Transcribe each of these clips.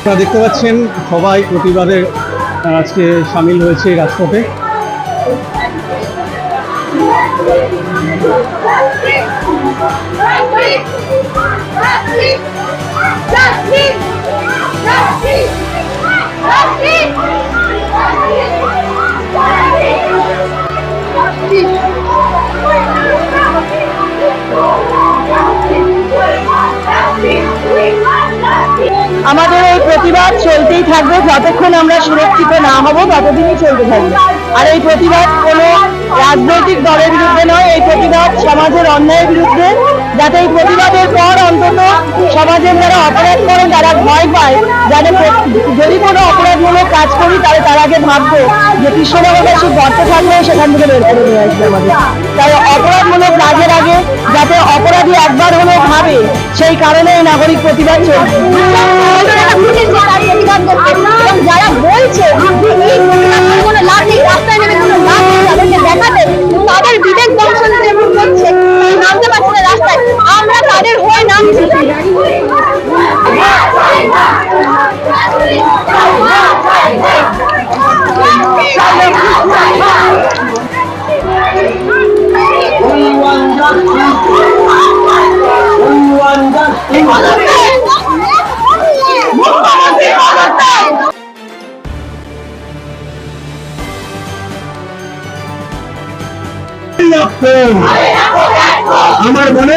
আপনারা দেখতে পাচ্ছেন সবাই প্রতিবাদে আজকে সামিল হয়েছে রাজপথে। আমাদের চলতেই থাকবে, যতক্ষণ আমরা সুরক্ষিত না হব, ততদিনই চলতে থাকবে। আর এই প্রতিবাদ কোনো রাজনৈতিক দলের বিরুদ্ধে নয়, এই প্রতিবাদ সমাজের অন্যায়ের বিরুদ্ধে। যাতে এই প্রতিবাদের পর অন্তত সমাজের যারা অপরাধ করে তারা ভয় পায়, যাতে প্র- যদি কোনো অপরাধমূলক কাজ করি, তাহলে তার আগে ভাববো যে কৃষ্ণনগর কাছে গর্ত থাকলে সেখান থেকে বের করে নিয়ে আসবে আমাদের। তাই অপরাধমূলক কাজের আগে যাতে অপরাধী একবার হলেও ভাবে, সেই কারণে এই নাগরিক প্রতিবাদ চলছে। যারা বলছে কোনো লাভ নেই রাস্তায় নেমে আমার মনে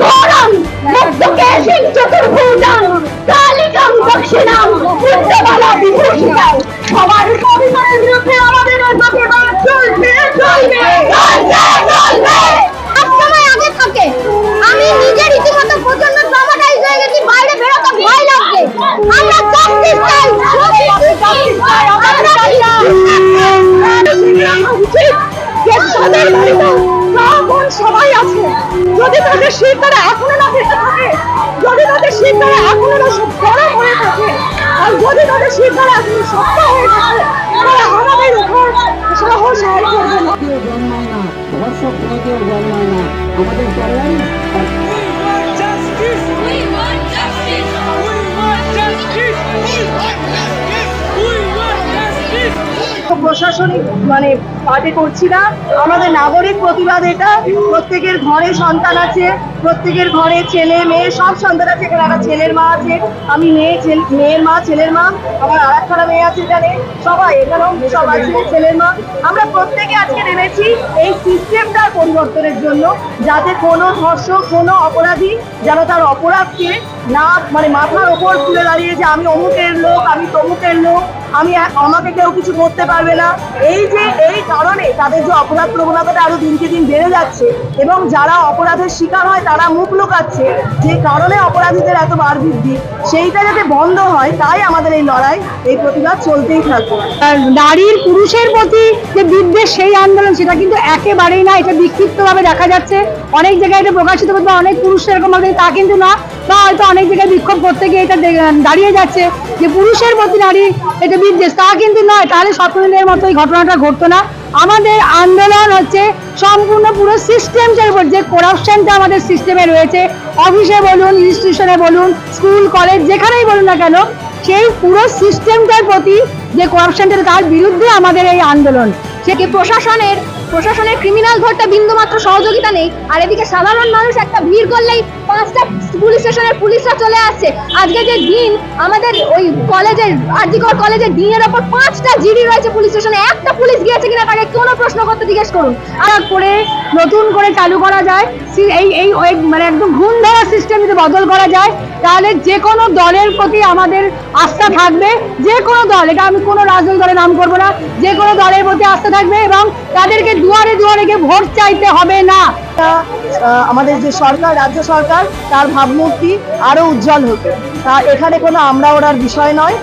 ঘোরম মুক্তকেশিং চতুর্ভুজাং কালিকাম দক্ষিণাম উচ্চবালা বিভূষিতাম। সবার অভিমানের বিরুদ্ধে আমাদের এই প্রতিবাদ চলবে চলবে চলবে চলবে। সময় আগে থাকে আমি নিজে রীতিমতো প্রচণ্ড ট্রমাটাইজ হয়ে গেছি বাইরে বেরোতে ভয় লাগছে। আমরা জাস্টিস চাই জাস্টিস চাই আমরা উচিত যে তাদের বাড়িতে মা সবাই আছে, যদি তাদের শীত তারা এখনও না খেতে থাকে, যদি তাদের শীত তারা এখনও না সব গরম হয়ে থাকে। আর যদি তাদের শীত তারা এখনও শক্ত হয়ে থাকে, তারা আমাদের উপর সাহস আর করবে না। আমাদের সবাই প্রশাসনিক মানে পার্টি করছি না। আমাদের নাগরিক প্রতিবাদ এটা। প্রত্যেকের ঘরে সন্তান আছে, প্রত্যেকের ঘরে ছেলে, মেয়ে, সব সন্তান আছে এখানে। একটা ছেলের মা আছে, আমি মেয়ে মেয়ের মা, ছেলের মা, আমার আর একখানা মেয়ে আছে এখানে। সবাই, এখানেও সব আছে ছেলের মা। আমরা প্রত্যেকে আজকে নেমেছি এই সিস্টেমটার পরিবর্তনের জন্য, যাতে কোনো ধর্ষক কোনো অপরাধী যেন তার অপরাধকে না মানে মাথার ওপর তুলে দাঁড়িয়ে যে আমি অমুকের লোক, আমি তমুকের লোক, আমি আমাকে কেউ কিছু করতে পারবে না। এই যে, এই কারণে তাদের যে অপরাধ প্রবণতাটা আরও দিনকে দিন বেড়ে যাচ্ছে এবং যারা অপরাধের শিকার হয়, তারা মুখ লুকাচ্ছে। যে কারণে অপরাধীদের এত বার বৃদ্ধি। সেইটা যাতে বন্ধ হয়, তাই আমাদের এই লড়াই, এই প্রতিবাদ চলতেই থাকবে। নারীর পুরুষের প্রতি যে বিদ্বেষ, সেই আন্দোলন, সেটা কিন্তু একেবারেই না। এটা বিক্ষিপ্তভাবে দেখা যাচ্ছে। অনেক জায়গায় এটা প্রকাশিত করতে অনেক পুরুষ এরকম তা কিন্তু না। বা হয়তো অনেক জায়গায় বিক্ষোভ করতে গিয়ে এটা দাঁড়িয়ে যাচ্ছে যে পুরুষের প্রতি নারী এটা বিদ্বেষ। তা কিন্তু নয়, তাহলে স্বপ্নের মতো এই ঘটনাটা ঘটতো না। আমাদের আন্দোলন হচ্ছে সম্পূর্ণ পুরো সিস্টেমটার উপর। যে করাপশনটা আমাদের সিস্টেমে রয়েছে, অফিসে বলুন ইনস্টিটিউশনে বলুন স্কুল কলেজ যেখানেই বলুন না কেন, সেই পুরো সিস্টেমটার প্রতি যে করাপশনটা তার বিরুদ্ধে আমাদের এই আন্দোলন। সে কি প্রশাসনের প্রশাসনের ক্রিমিনাল ধরতে বিন্দুমাত্র সহযোগিতা নেই? আর এদিকে সাধারণ মানুষ একটা ভিড় করলেই পাঁচটা পুলিশ স্টেশনের পুলিশরা চলে আসছে। আজকে যে দিন, আমাদের ওই কলেজের, আরজিকর কলেজের দিনের ওপর পাঁচটা জিডি রয়েছে পুলিশ স্টেশনে একটা পুলিশ গিয়েছে কিনা তাকে কোনো প্রশ্ন করতে জিজ্ঞেস করুন। আর করে, নতুন করে চালু করা যায়। এই এই মানে একদম ঘুম ধরা সিস্টেম যদি বদল করা যায়, তাহলে যে কোনো দলের প্রতি আমাদের আস্থা থাকবে। যে কোনো দল, এটা আমি কোনো রাজনৈতিক দলের নাম করব না। যে কোনো দলের প্রতি আস্থা থাকবে এবং তাদেরকে দুয়ারে দুয়ারে গিয়ে ভোট চাইতে হবে না। আমাদের যে সরকার, রাজ্য সরকার, তার ভাবমূর্তি আরও উজ্জ্বল হতো। তা এখানে কোনো আমরা ওরার বিষয় নয়।